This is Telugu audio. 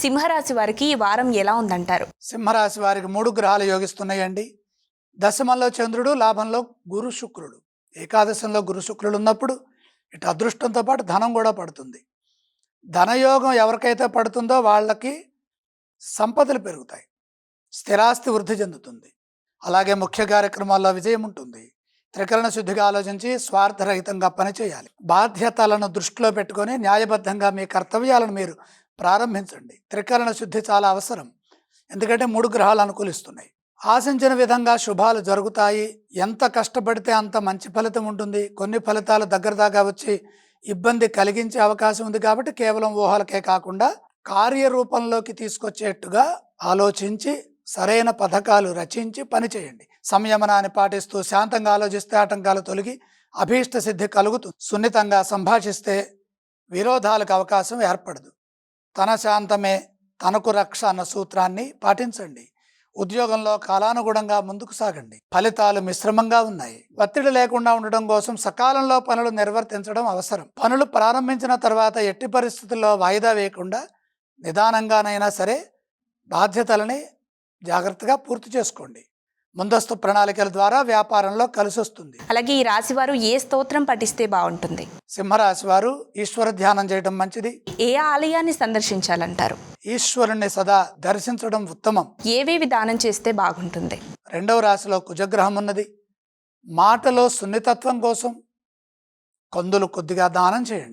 సింహరాశి వారికి ఈ వారం ఎలా ఉందంటారు? సింహరాశి వారికి మూడు గ్రహాలు యోగిస్తున్నాయండి. దశమంలో చంద్రుడు లాభంలో గురు శుక్రుడు. ఏకాదశంలో గురు శుక్రుడు ఉన్నప్పుడు ఇటు అదృష్టంతో పాటు ధనం కూడా పడుతుంది. ధనయోగం ఎవరికైతే పడుతుందో వాళ్ళకి సంపదలు పెరుగుతాయి. స్థిరాస్తి వృద్ధి చెందుతుంది. అలాగే ముఖ్య కార్యక్రమాల్లో విజయం ఉంటుంది. త్రికరణ శుద్ధిగా ఆలోచించి స్వార్థరహితంగా పనిచేయాలి. బాధ్యతలను దృష్టిలో పెట్టుకొని న్యాయబద్ధంగా మీ కర్తవ్యాలను మీరు ప్రారంభించండి. త్రికరణ శుద్ధి చాలా అవసరం. ఎందుకంటే మూడు గ్రహాలు అనుకూలిస్తున్నాయి. ఆశించిన విధంగా శుభాలు జరుగుతాయి. ఎంత కష్టపడితే అంత మంచి ఫలితం ఉంటుంది. కొన్ని ఫలితాలు దగ్గర దాకా వచ్చి ఇబ్బంది కలిగించే అవకాశం ఉంది కాబట్టి కేవలం ఊహలకే కాకుండా కార్యరూపంలోకి తీసుకొచ్చేట్టుగా ఆలోచించి సరైన పథకాలు రచించి పనిచేయండి సంయమనాన్ని పాటిస్తూ శాంతంగా ఆలోచిస్తే ఆటంకాలు తొలగి అభీష్ట సిద్ధి కలుగుతుంది. సున్నితంగా సంభాషిస్తే విరోధాలకు అవకాశం ఏర్పడదు. తన శాంతమే తనకు రక్ష అన్న సూత్రాన్ని పాటించండి. ఉద్యోగంలో కాలానుగుణంగా ముందుకు సాగండి. ఫలితాలు మిశ్రమంగా ఉన్నాయి. ఒత్తిడి లేకుండా ఉండడం కోసం సకాలంలో పనులు నిర్వర్తించడం అవసరం. పనులు ప్రారంభించిన తర్వాత ఎట్టి పరిస్థితుల్లో వాయిదా వేయకుండా నిదానంగానైనా సరే బాధ్యతలని జాగ్రత్తగా పూర్తి చేసుకోండి. ముందస్తు ప్రణాళికల ద్వారా వ్యాపారంలో కలిసి వస్తుంది అలాగే ఈ రాశి వారు ఏ స్తోత్రం పఠిస్తే బాగుంటుంది? సింహరాశి వారు ఈశ్వర ధ్యానం చేయడం మంచిది. ఏ ఆలయాన్ని సందర్శించాలంటారు? ఈశ్వరుణ్ణి సదా దర్శించడం ఉత్తమం. ఏవేవి దానం చేస్తే బాగుంటుంది? రెండవ రాశిలో కుజగ్రహం ఉన్నది. మాటలో సున్నితత్వం కోసం కందులు కొద్దిగా దానం చేయండి.